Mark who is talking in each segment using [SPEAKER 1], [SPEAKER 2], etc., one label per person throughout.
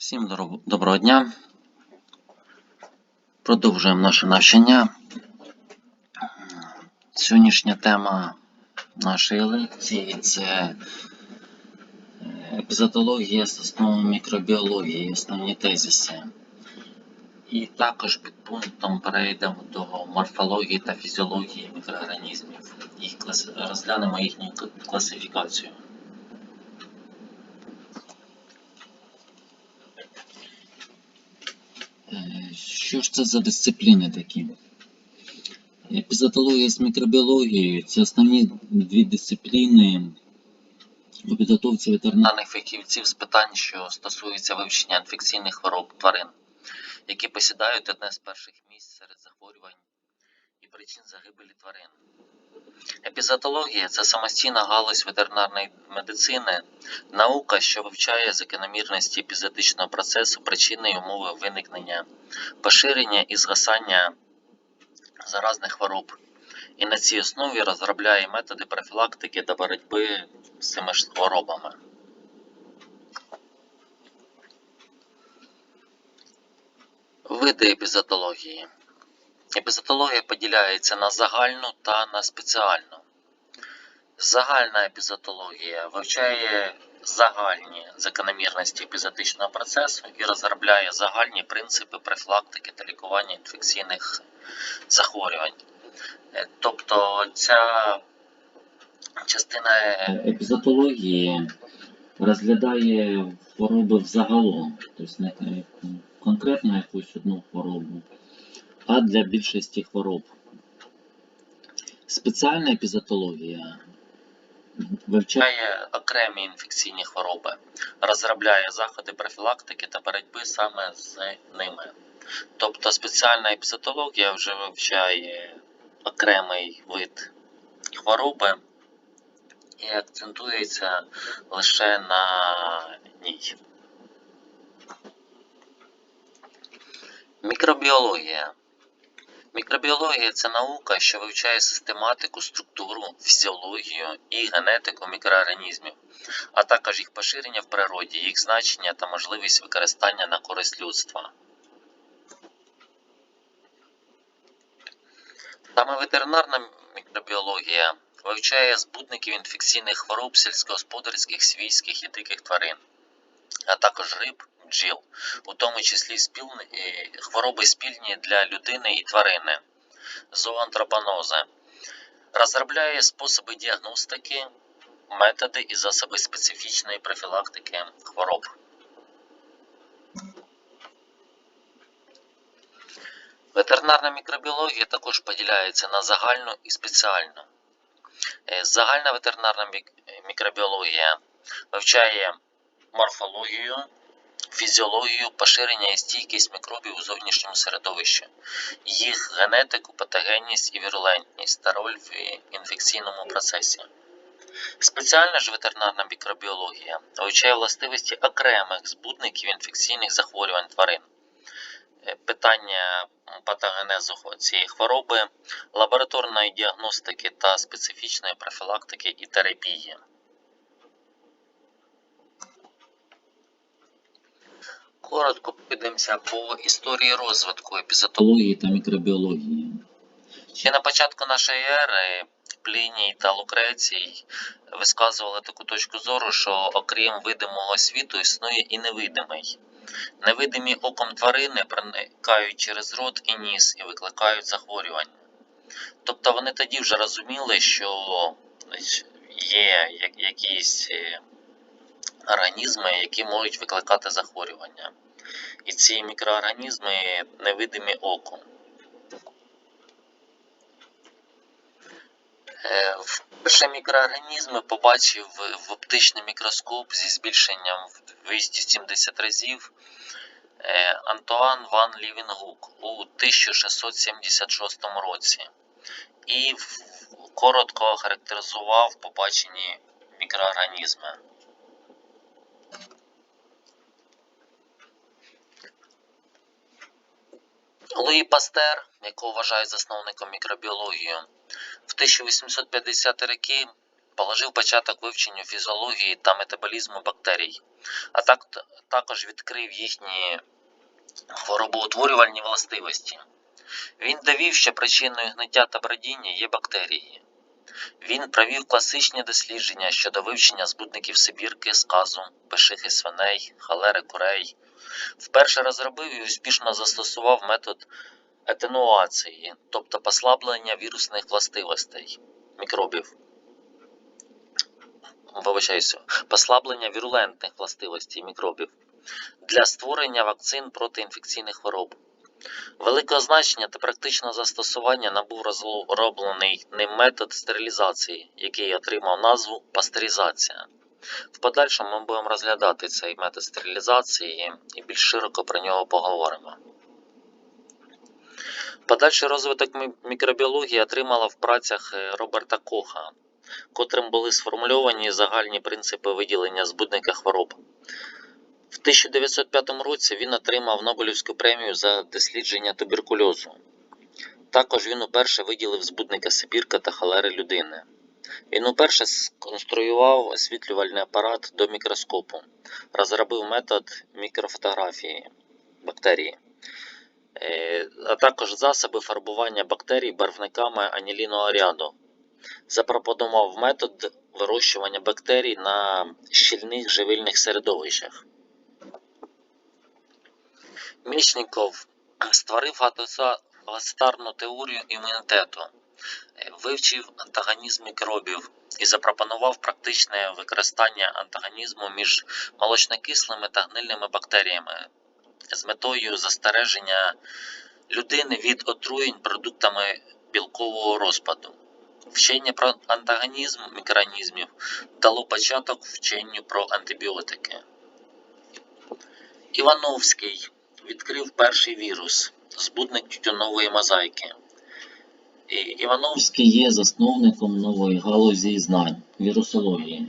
[SPEAKER 1] Всім доброго дня. Продовжуємо наше навчання. Сьогоднішня тема нашої лекції це е, епізотологія з основами мікробіології, основні тезиси. І також під пунктом перейдемо до морфології та фізіології мікроорганізмів. Клас- розглянемо їхню класифікацію. Що ж це за дисципліни такі? Епізотологія з мікробіологією це основні дві дисципліни у підготовці ветеринарних фахівців з питань, що стосуються вивчення інфекційних хвороб тварин, які посідають одне з перших місць серед захворювань і причин загибелі тварин. Епізотологія це самостійна галузь ветеринарної медицини, наука, що вивчає закономірності епізотичного процесу, причини і умови виникнення, поширення і згасання заразних хвороб. І на цій основі розробляє методи профілактики та боротьби з цими ж хворобами. Види епізотології. Епізотологія поділяється на загальну та на спеціальну. Загальна епізотологія вивчає загальні закономірності епізотичного процесу і розробляє загальні принципи профілактики та лікування інфекційних захворювань. Е, Тобто ця частина епізотології розглядає хвороби взагалом, тобто не конкретно якусь одну хворобу, а для більшості хвороб. Спеціальна епізотологія вивчає окремі інфекційні хвороби, розробляє заходи профілактики та боротьби саме з ними. Тобто спеціальна епізотологія вже вивчає окремий вид хвороби і акцентується лише на ній. Мікробіологія. Мікробіологія це наука, що вивчає систематику, структуру, фізіологію і генетику мікроорганізмів, а також їх поширення в природі, їх значення та можливість використання на користь людства. Саме ветеринарна мікробіологія вивчає збудників інфекційних хвороб сільськогосподарських, свійських і диких тварин, а також риб, бджіл, у тому числі спільні, е, хвороби спільні для людини і тварини, зоантропонози. Розробляє способи діагностики, методи і засоби специфічної профілактики хвороб. Ветеринарна мікробіологія також поділяється на загальну і спеціальну. Е, Загальна ветеринарна мікробіологія вивчає морфологію, фізіологію, поширення і стійкість мікробів у зовнішньому середовищі, їх генетику, патогенність і вірулентність та роль в інфекційному процесі. Спеціальна ж ветеринарна мікробіологія вивчає властивості окремих збудників інфекційних захворювань тварин, Е, питання патогенезу цієї хвороби, лабораторної діагностики та специфічної профілактики і терапії. Коротко підемося по історії розвитку епізотології та мікробіології. Ще на початку нашої ери Пліній та Лукрецій висказували таку точку зору, що окрім видимого світу існує і невидимий. Невидимі оком тварини проникають через рот і ніс і викликають захворювання. Тобто вони тоді вже розуміли, що є якісь е, організми, які можуть викликати захворювання. І ці мікроорганізми невидимі оком. Е, Вперше мікроорганізми побачив в оптичний мікроскоп зі збільшенням в 270 разів е, Антуан Ван Лівінгук у 1676 році і коротко охарактеризував побачені мікроорганізми. Луї Пастер, якого вважають засновником мікробіології, в 1850-ті роки положив початок вивченню фізіології та метаболізму бактерій, а так, також відкрив їхні хворобоутворювальні властивості. Він довів, що причиною гниття та бродіння є бактерії. Він провів класичні дослідження щодо вивчення збудників Сибірки, сказу, пишихи свиней, холери курей. Вперше розробив і успішно застосував метод етенуації, тобто послаблення вірусних властивостей мікробів. Вибачаюся, послаблення вірулентних властивостей мікробів для створення вакцин проти інфекційних хвороб. Великого значення та практичного застосування набув розроблений ним метод стерилізації, який отримав назву пастеризація. В подальшому ми будемо розглядати цей метод стерилізації і більш широко про нього поговоримо. Подальший розвиток мікробіології отримала в працях е, Роберта Коха, котрим були сформульовані загальні принципи виділення збудника хвороб. В 1905 році він отримав Нобелівську премію за дослідження туберкульозу. Також він уперше виділив збудника Сибірка та холери людини. Він уперше сконструював освітлювальний апарат до мікроскопу, розробив метод мікрофотографії бактерії, Е, а також засоби фарбування бактерій барвниками анілінового ряду. Запропонував метод вирощування бактерій на щільних живильних середовищах. Мічніков створив атосарну теорію імунітету, вивчив антагонізм мікробів і запропонував практичне використання антагонізму між молочнокислими та гнильними бактеріями з метою застереження людини від отруєнь продуктами білкового розпаду. Вчення про антагонізм мікроорганізмів дало початок вченню про антибіотики. Івановський відкрив перший вірус, збудник тютюнової мозаїки. Івановський є засновником нової галузі знань вірусології.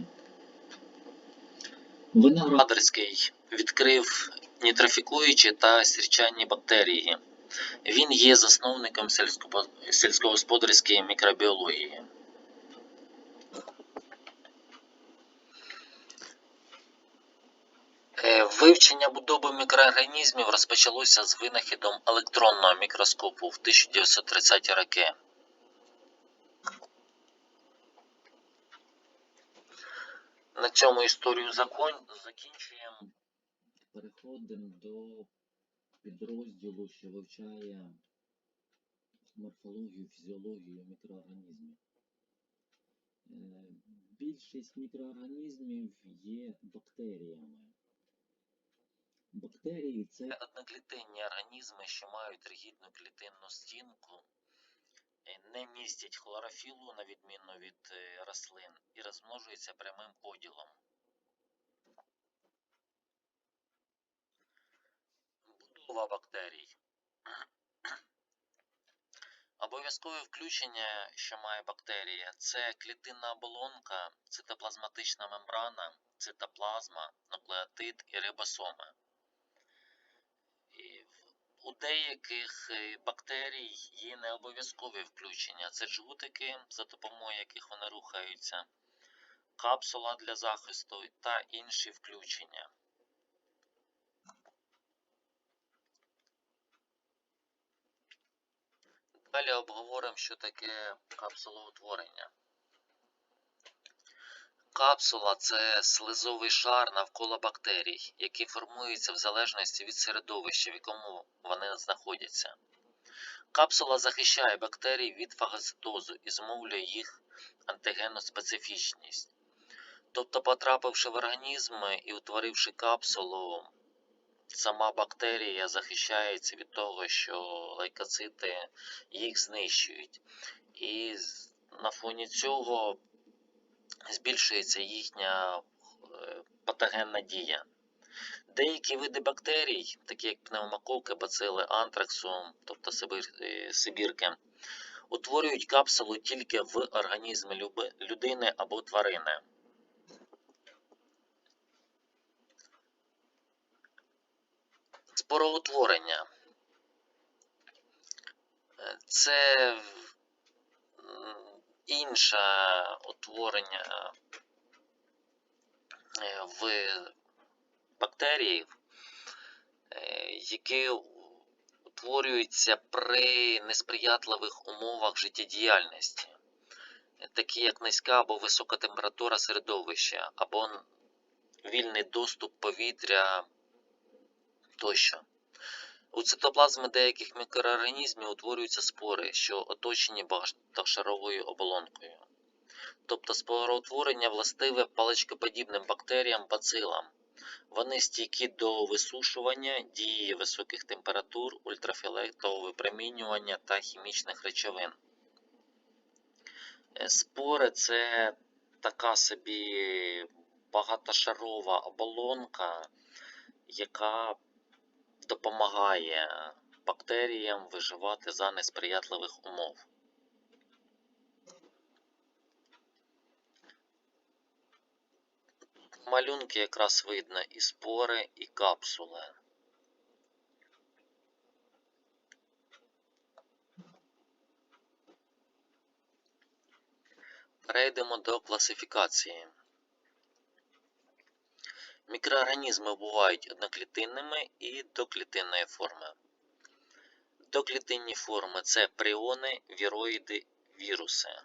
[SPEAKER 1] Виноградарський відкрив нітрофікуючі та сірчанні бактерії. Він є засновником сільськогосподарської мікробіології. Е, Вивчення будови мікроорганізмів розпочалося з винахідом електронного мікроскопу в 1930-ті роки. На цьому історію закон... закінчуємо.
[SPEAKER 2] Переходимо до підрозділу, що вивчає морфологію, фізіологію мікроорганізмів. Е, Більшість мікроорганізмів є бактеріями. Бактерії це
[SPEAKER 1] одноклітинні організми, що мають ригідну клітинну стінку, не містять хлорофілу, на відміну від е, рослин, і розмножуються прямим поділом. Будова бактерій. Обов'язкове включення, що має бактерія, це клітинна оболонка, цитоплазматична мембрана, цитоплазма, нуклеотид і рибосоми. У деяких е, бактерій є необов'язкові включення. Це жгутики, за допомогою яких вони рухаються, капсула для захисту та інші включення. Далі обговоримо, що таке капсулоутворення. Капсула це слизовий шар навколо бактерій, який формується в залежності від середовища, в якому вони знаходяться. Капсула захищає бактерій від фагоцитозу і зумовлює їх антигенну специфічність. Тобто, потрапивши в організм і утворивши капсулу, сама бактерія захищається від того, що лейкоцити їх знищують. І на фоні цього збільшується їхня е, патогенна дія. Деякі види бактерій, такі як пневмококи, бацили, антраксу, тобто е, сибірки, утворюють капсулу тільки в організмі людини або тварини. Спороутворення. Е, Це інше утворення е, в бактерії, е, які утворюються при несприятливих умовах життєдіяльності, такі як низька або висока температура середовища, або вільний доступ повітря тощо. У цитоплазми деяких мікроорганізмів утворюються спори, що оточені багатошаровою оболонкою. Тобто спороутворення властиве паличкоподібним бактеріям бацилам. Вони стійкі до висушування, дії високих температур, ультрафіолетового випромінювання та хімічних речовин. Е, Спори це така собі багатошарова оболонка, яка допомагає бактеріям виживати за несприятливих умов. Малюнки якраз видно і спори, і капсули. Перейдемо до класифікації. Мікроорганізми бувають одноклітинними і доклітинної форми. Доклітинні форми це пріони, віроїди, віруси.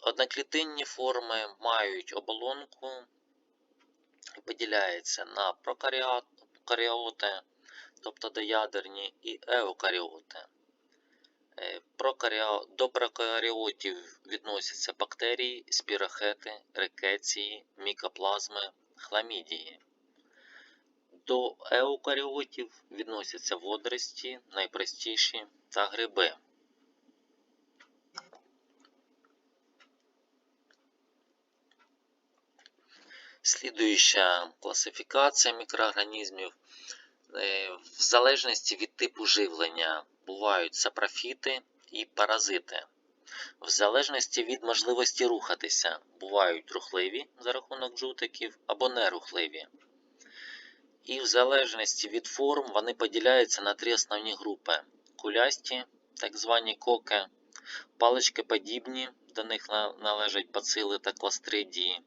[SPEAKER 1] Одноклітинні форми мають оболонку поділяються на прокаріоти, тобто доядерні, і еукаріоти. Е, До прокаріотів відносяться бактерії, спірохети, рикеції, мікоплазми, хламідії. До еукаріотів відносяться водорості, найпростіші та гриби. Слідуюча класифікація мікроорганізмів е, в залежності від типу живлення бувають сапрофіти і паразити. В залежності від можливості рухатися бувають рухливі за рахунок жутиків або нерухливі. І в залежності від форм вони поділяються на три основні групи: кулясті, так звані коки, паличкоподібні, до них належать бацили та кластридії,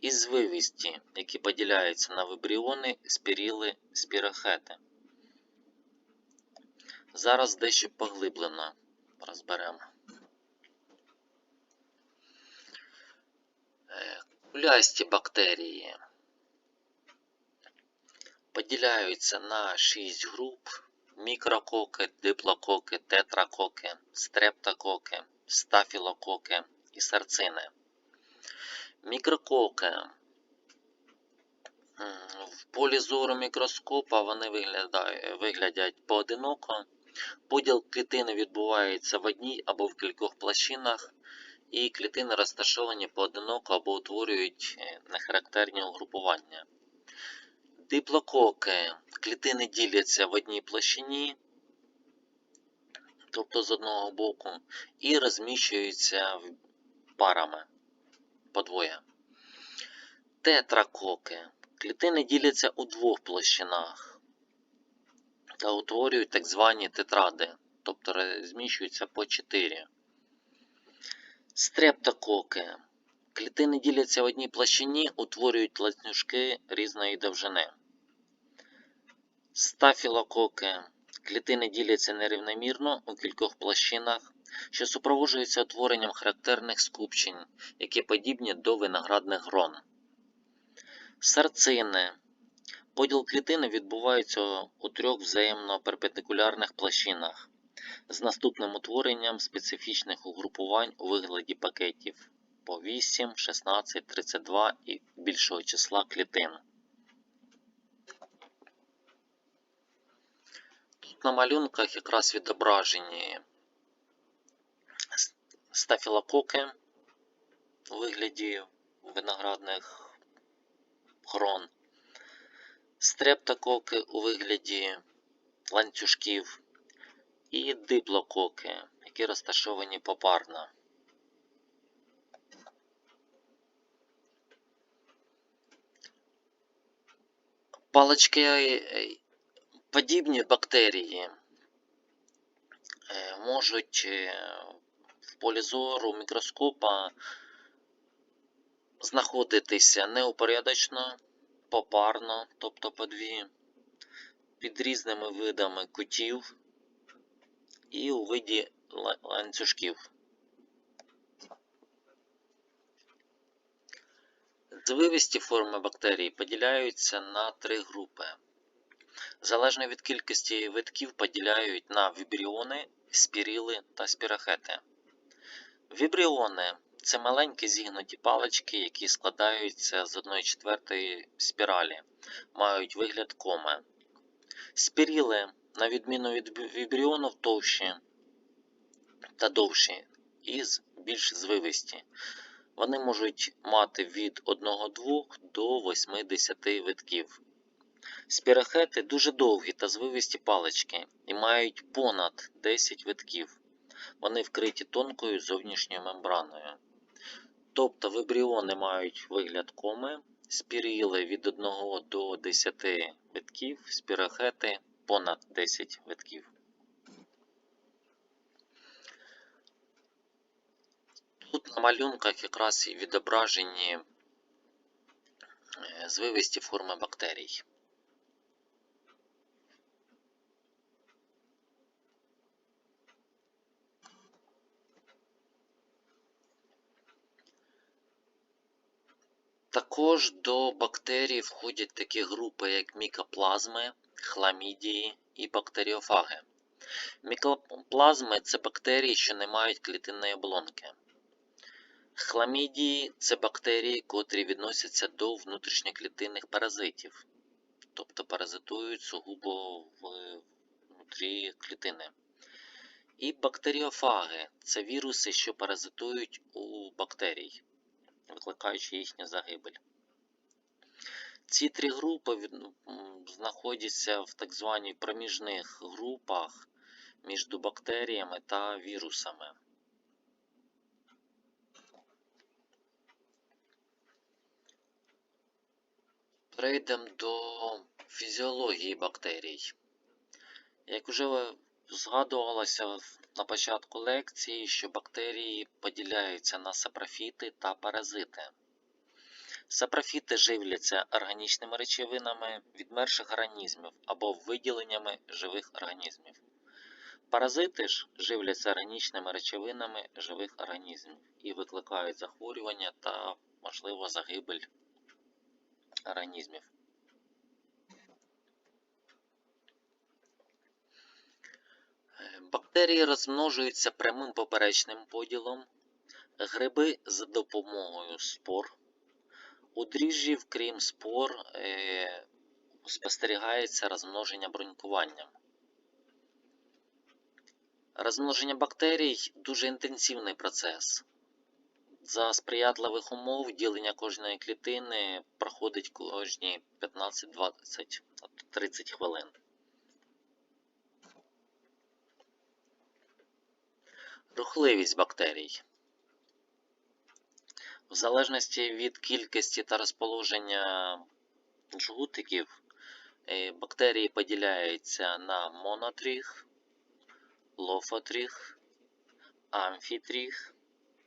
[SPEAKER 1] і звивісті, які поділяються на вибріони, спіріли, спірохети. Зараз дещо поглиблено розберемо. Е, Кулясті бактерії поділяються на 6 груп: мікрококи, диплококи, тетракоки, стрептококи, стафілококи і сарцини. Мікрококи. В полі зору мікроскопа вони виглядають, виглядять поодиноко. Поділ клітини відбувається в одній або в кількох площинах, і клітини розташовані поодиноко або утворюють е, нехарактерні угрупування. Диплококи. Клітини діляться в одній площині, тобто з одного боку, і розміщуються парами подвоє. Тетракоки. Клітини діляться у двох площинах та утворюють так звані тетради, тобто розміщуються по 4. Стрептококи. Клітини діляться в одній площині, утворюють ланцюжки різної довжини. Стафілококи. Клітини діляться нерівномірно у кількох площинах, що супроводжуються утворенням характерних скупчень, які подібні до виноградних грон. Сарцини. Поділ клітини відбувається у трьох взаємно перпендикулярних площинах з наступним утворенням специфічних угрупувань у вигляді пакетів по 8, 16, 32 і більшого числа клітин. Тут на малюнках якраз відображені стафілококи у вигляді виноградних грон, стрептококи у вигляді ланцюжків і диплококи, які розташовані попарно. Палички е, подібні бактерії е, можуть е, в полі зору мікроскопа знаходитися неупорядочно, попарно, тобто по дві, під різними видами кутів і у виді ланцюжків. Звивисті форми бактерій поділяються на три групи. Залежно від кількості витків поділяють на вібріони, спіріли та спірахети. Вібріони це маленькі зігнуті палички, які складаються з 1 четвертої спіралі, мають вигляд коми. Спіріли, на відміну від вібріонів, товщі та довші і більш звивисті. Вони можуть мати від 1-2 до 80 витків. Спірахети дуже довгі та звивисті палички і мають понад 10 витків. Вони вкриті тонкою зовнішньою мембраною. Тобто вибріони мають вигляд коми, спіріли від 1 до 10 витків, спірахети понад 10 витків. Тут на малюнках якраз і відображені е, звивисті форми бактерій. Також до бактерій входять такі групи, як мікоплазми, хламідії і бактеріофаги. Мікоплазми це бактерії, що не мають клітинної оболонки. Хламідії це бактерії, котрі відносяться до внутрішньоклітинних паразитів, тобто паразитують сугубо внутрі клітини. І бактеріофаги це віруси, що паразитують у бактерій, викликаючи їхню загибель. Ці три групи знаходяться в так званій проміжних групах між бактеріями та вірусами. Перейдемо до фізіології бактерій. Як вже згадувалося на початку лекції, що бактерії поділяються на сапрофіти та паразити. Сапрофіти живляться органічними речовинами відмерших організмів або виділеннями живих організмів. Паразити ж живляться органічними речовинами живих організмів і викликають захворювання та, можливо, загибель організмів. Бактерії розмножуються прямим поперечним поділом, гриби за допомогою спор. У дріжджів, крім спор, е, спостерігається розмноження брунькуванням. Розмноження бактерій дуже інтенсивний процес. За сприятливих умов ділення кожної клітини проходить кожні 15-20 30 хвилин. Рухливість бактерій. В залежності від кількості та розположення жгутиків, е, бактерії поділяються на монотріх, лофотріх, амфітріх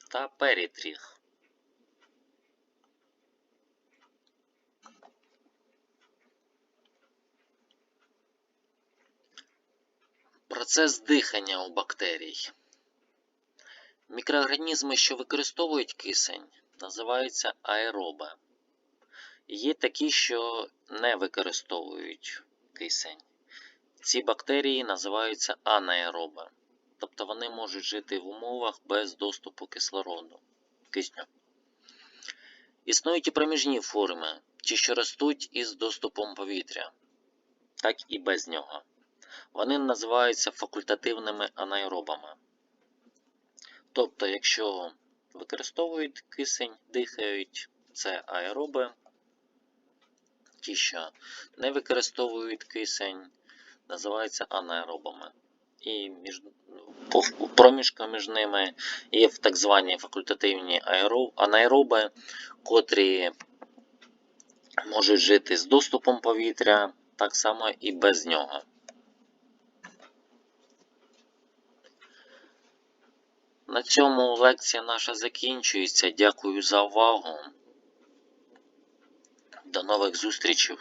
[SPEAKER 1] та перітріх. Процес дихання у бактерій. Мікроорганізми, що використовують кисень, називаються аероби. Є такі, що не використовують кисень. Ці бактерії називаються анаероби, тобто вони можуть жити в умовах без доступу кислороду, кисню. Існують і проміжні форми, ті, що ростуть із доступом повітря, так і без нього. Вони називаються факультативними анаеробами. Тобто, якщо використовують кисень, дихають, це аероби. Ті, що не використовують кисень, називаються анаеробами. І між, проміжка між ними є в так звані факультативні аероб, анаероби, котрі можуть жити з доступом повітря, так само і без нього. На цьому лекція наша закінчується. Дякую за увагу. До нових зустрічей.